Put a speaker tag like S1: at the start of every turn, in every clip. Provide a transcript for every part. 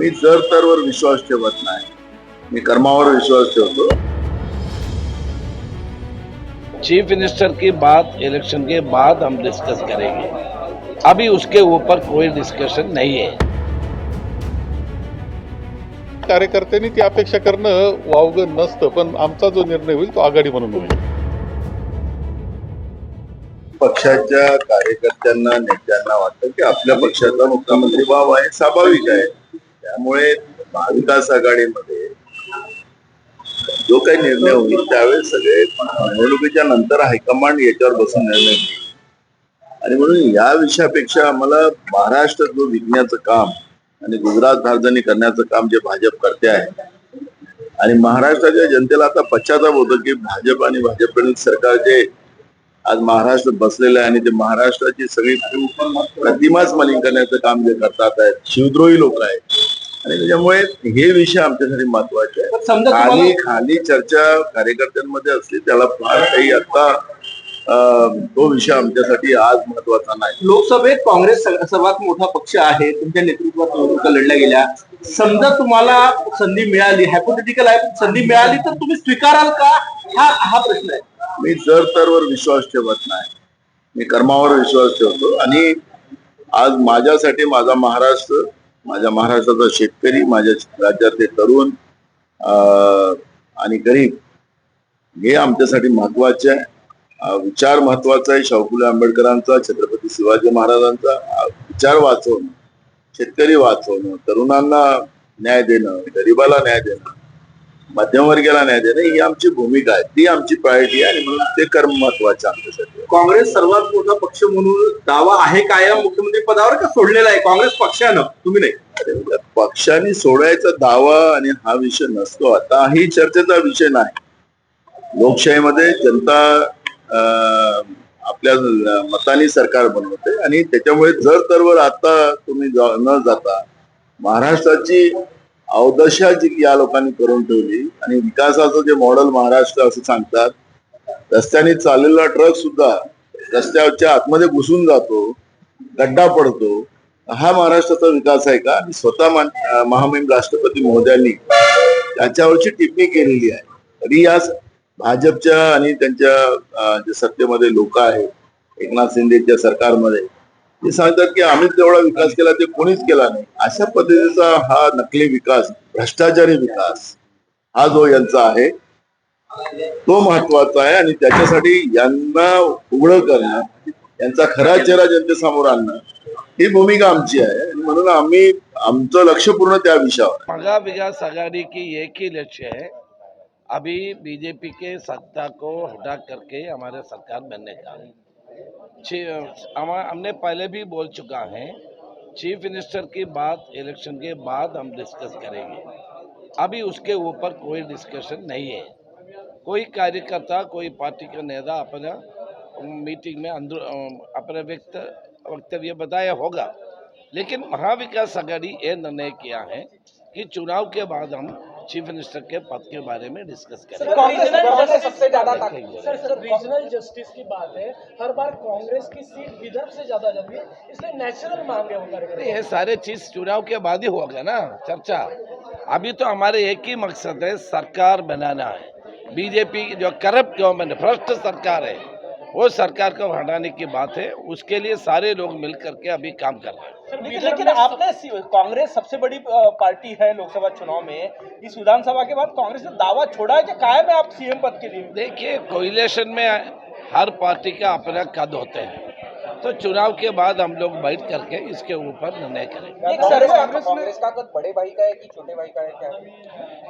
S1: मी जर तरवर विश्वास ठेवत नाही मी कर्मावर विश्वास ठेवतो.
S2: चीफ मिनिस्टर की बात इलेक्शन के बाद हम डिस्कस करेंगे। अभी उसके ऊपर कोई डिस्कशन नहीं है।
S3: कार्यकर्त्यांनी ती अपेक्षा करणं वावगं नसतं पण आमचा जो निर्णय होईल तो आघाडी म्हणून होईल.
S1: पक्षाच्या कार्यकर्त्यांना नेत्यांना वाटतं की आपल्या पक्षाचा मुख्यमंत्री भाव आहे स्वाभाविक आहे. त्यामुळे महाविकास आघाडीमध्ये जो काही निर्णय होईल त्यावेळेस सगळे निवडणुकीच्या नंतर हायकमांड याच्यावर बसून निर्णय घेईल. आणि म्हणून या विषयापेक्षा आम्हाला महाराष्ट्र जो विकण्याचं काम आणि गुजरात राजधानी करण्याचं काम जे भाजप करते आहे आणि महाराष्ट्राच्या जनतेला आता पश्चाताप होतो की भाजप आणि भाजप प्रणित सरकार जे आज महाराष्ट्र बसलेलं आहे आणि ते महाराष्ट्राची सगळी प्रतिमाच मलिन करण्याचं काम जे करतात आहेत शिवद्रोही लोक आहेत. आणि त्याच्यामुळे हे विषय आमच्यासाठी महत्त्वाचे आहे खाली खाली चर्चा कार्यकर्त्यांमध्ये असली त्याला फार काही आता तो विषय आमच्यासाठी आज महत्त्वाचा नाही.
S4: लोकसभेत काँग्रेस सर्वात मोठा पक्ष आहे तुमच्या नेतृत्वात निवडणुका लढल्या गेल्या. समजा तुम्हाला संधी मिळाली हायपोथेटिकल आहे संधी मिळाली तर तुम्ही स्वीकाराल का? हा हा प्रश्न आहे.
S1: मी जर तरवर विश्वास ठेवत नाही मी कर्मावर विश्वास ठेवतो. आणि आज माझ्यासाठी माझा महाराष्ट्र माझ्या महाराष्ट्राचा शेतकरी माझ्या राज्यातले तरुण अं, आणि गरीब हे आमच्यासाठी महत्त्वाचे आहे. विचार महत्त्वाचा आहे. शाहू फुले आंबेडकरांचा छत्रपती शिवाजी महाराजांचा विचार वाचवणं शेतकरी वाचवणं तरुणांना न्याय देणं गरिबाला न्याय देणं मध्यमवर्गीयाला न्याय देणं ही आमची भूमिका आहे ती आमची प्रायोरिटी आहे आणि म्हणून ते कर्म महत्वाचं आमच्यासाठी.
S4: काँग्रेस सर्वात मोठा पक्ष म्हणून दावा आहे कायम मुख्यमंत्री पदावर का सोडलेला आहे? काँग्रेस पक्षानं तुम्ही नाही.
S1: पक्षाने सोडायचा दावा आणि हा विषय नसतो. आता ही चर्चेचा विषय नाही. लोकशाहीमध्ये जनता अं, आपल्या मताने सरकार बनवते आणि त्याच्यामुळे जर तरवर आता तुम्ही न जाता महाराष्ट्राची अवदशा जी या लोकांनी करून ठेवली. आणि विकासाचं जे मॉडेल महाराष्ट्र असं सांगतात रस्त्याने चाललेला ट्रक सुद्धा रस्त्याच्या आतमध्ये घुसून जातो गड्डा पडतो. हा महाराष्ट्राचा विकास आहे का? आणि स्वतः महामहिम राष्ट्रपती महोदयांनी त्याच्यावरची टिप्पणी केलेली आहे. तरी आज भाजपच्या आणि त्यांच्या जे सत्तेमध्ये लोक आहेत एकनाथ शिंदेच्या सरकारमध्ये ते सांगतात की आम्ही तेवढा विकास केला ते कोणीच केला नाही. अशा पद्धतीचा हा नकली विकास भ्रष्टाचारी विकास हा जो यांचा आहे तो महत्त्वाचा आहे आणि त्याच्यासाठी यांना उघड करणं यांचा खरा चेहरा जनतेसमोर आणणं ही भूमिका आमची आहे. आणि म्हणून आम्ही आमचं लक्ष पूर्ण त्या विषयावर
S2: मगा विकास आघाड़ी की एक ही लक्ष्य है अभी बीजेपी के सत्ता को हटा करके हमारे सरकार बनने का हमने पहले भी बोल चुका है, चीफ मिनिस्टर की बात, इलेक्शन के बाद हम डिस्कस करेंगे। अभी उसके ऊपर कोई डिस्कशन नहीं है। कोई कार्यकर्ता, कोई पार्टी का नेता अपना मीटिंग में अंदर अपना व्यक्त, वक्तव्य बताया होगा। लेकिन महाविकास आघाड़ी ये निर्णय किया है कि चुनाव के बाद हम चीफ मिनिस्टर के पद के बारे में डिस्कस करेंगे।
S5: सबसे ज़्यादा
S6: सर सर रीजनल जस्टिस की बात है। हर बार कांग्रेस की सीट विदर्भ से ज़्यादा जाती है इसलिए नेचुरल मांग है
S2: ये सारे चीज़ चुनाव के बाद ही होगा ना चर्चा। अभी तो हमारे एक ही मकसद है सरकार बनाना है। बीजेपी की जो करप्ट गवर्नमेंट भ्रष्ट सरकार है वो सरकार को हटाने की बात है उसके लिए सारे लोग मिल करके अभी काम कर रहे हैं।
S5: लेकिन लेकिन आपने कांग्रेस सबसे बड़ी पार्टी है लोकसभा चुनाव में इस विधानसभा के बाद कांग्रेस ने दावा छोड़ा है कि कायम है आप सीएम पद के लिए?
S2: देखिए कोइलेशन में हर पार्टी का अपना कद होते हैं। तो चुनाव के बाद हम लोग बैठ करके इसके ऊपर निर्णय करेंगे।
S5: एक कांग्रेस का कद बड़े भाई का है कि छोटे भाई का है क्या?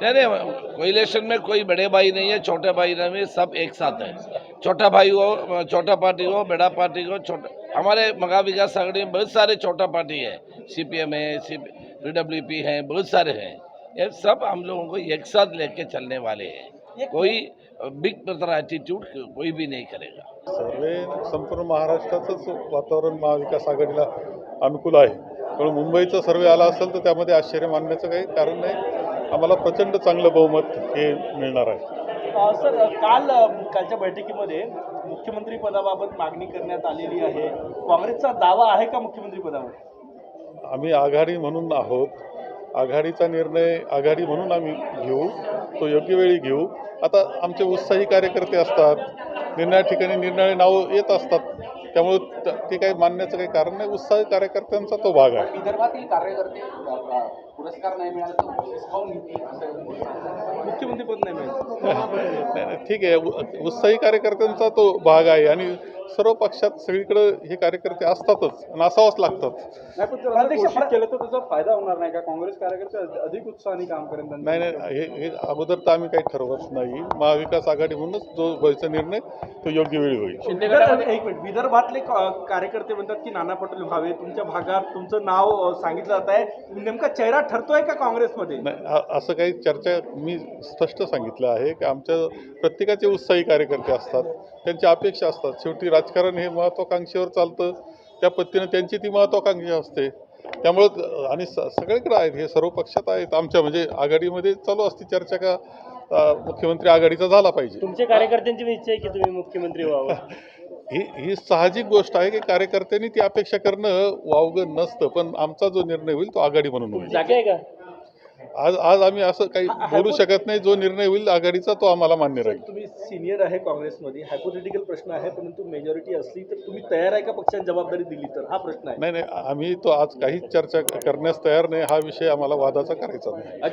S2: नहीं नहीं कोइलेशन में कोई बड़े भाई नहीं है छोटे भाई नहीं है सब एक साथ है। छोटा भाई हो छोटा पार्टी हो बड़ा पार्टी हो छोटा हमारे मगा विकास आघाड़ी में बहुत सारे छोटा पार्टी है। सीपीएम है सी पी है बहुत सारे हैं। ये सब हम लोगों को एक साथ लेके चलने वाले हैं। कोई बिग ब्रदर एटीट्यूड कोई भी नहीं करेगा।
S3: सर्वे संपूर्ण महाराष्ट्राचंच वातावरण महाविकास आघाडीला अनुकूल आहे. त्यामुळे मुंबईचा सर्वे आला असेल तर त्यामध्ये आश्चर्य मानण्याचं काही कारण नाही. आम्हाला प्रचंड चांगलं बहुमत हे मिळणार आहे.
S5: सर काल कालच्या बैठकीमध्ये मुख्यमंत्री पदाबाबत मागणी करण्यात आलेली आहे. काँग्रेसचा दावा आहे का मुख्यमंत्री पदावर?
S3: आम्ही आघाडी म्हणून आहोत. आघाडीचा निर्णय आघाडी म्हणून आम्ही घेऊ. तो योग्य वेळी घेऊ. आता आमचे उत्साही कार्यकर्ते असतात. निर्णया ठिकाणी निर्णय नावं येत असतात. त्यामुळे ते काही मानण्याचं काही कारण नाही. उत्साही कार्यकर्त्यांचा तो भाग आहे.
S7: विदर्भातील कार्यकर्ते पुरस्कार नाही मिळाला तर
S5: नाही मिळालं.
S3: ठीक आहे. उत्साही कार्यकर्त्यांचा तो भाग आहे आणि सर्व पक्षात सगळीकडे हे कार्यकर्ते असतातच आणि असावंच लागतात.
S8: केलं तर त्याचा फायदा होणार नाही का? काँग्रेस कार्यकर्ते अधि- अधिक उत्साहाने काम करेन.
S3: नाही नाही हे हे अगोदर तर आम्ही काही ठरवत नाही. महाविकास आघाडी म्हणूनच जो व्हायचा निर्णय तो योग्य वेळी होईल.
S5: एक मिनिट. विदर्भातले कार्यकर्ते म्हणतात की नाना पटोले व्हावे. तुमच्या भागात तुमचं नाव सांगितलं जात आहे. नेमका चेहरा ठरतोय का काँग्रेसमध्ये?
S3: नाही असं काही चर्चा मी स्पष्ट सांगितलं आहे की आमच्या प्रत्येकाचे उत्साही कार्यकर्ते असतात त्यांच्या अपेक्षा असतात. शेवटी राजकारण हे महत्वाकांक्षेवर चालतं त्या पद्धतीनं त्यांची ती महत्वाकांक्षा असते. त्यामुळं आणि स सगळीकडे आहेत हे सर्व पक्षात आहेत. आमच्या म्हणजे आघाडीमध्ये चालू असते चर्चा का मुख्यमंत्री आघाडीचा झाला पाहिजे.
S9: तुमच्या कार्यकर्त्यांची पण इच्छा आहे की तुम्ही मुख्यमंत्री व्हावं?
S3: ही ही साहजिक गोष्ट आहे की कार्यकर्त्यांनी ती अपेक्षा करणं वावगं नसतं पण आमचा जो निर्णय होईल तो आघाडी म्हणून होईल.
S9: जागा आहे का?
S3: आज आज आम्ही असं काही बोलू शकत नाही जो निर्णय होईल आघाडीचा तो आम्हाला मान्य राहील.
S5: तुम्ही सिनियर आहे काँग्रेसमध्ये हायपोथेटिकल प्रश्न आहे परंतु मेजॉरिटी असली तर तुम्ही तयार आहे का पक्षाने जबाबदारी दिली तर? हा प्रश्न आहे.
S3: नाही नाही आम्ही तो आज काहीच चर्चा करण्यास तयार नाही हा विषय आम्हाला वादाचा करायचा नाही.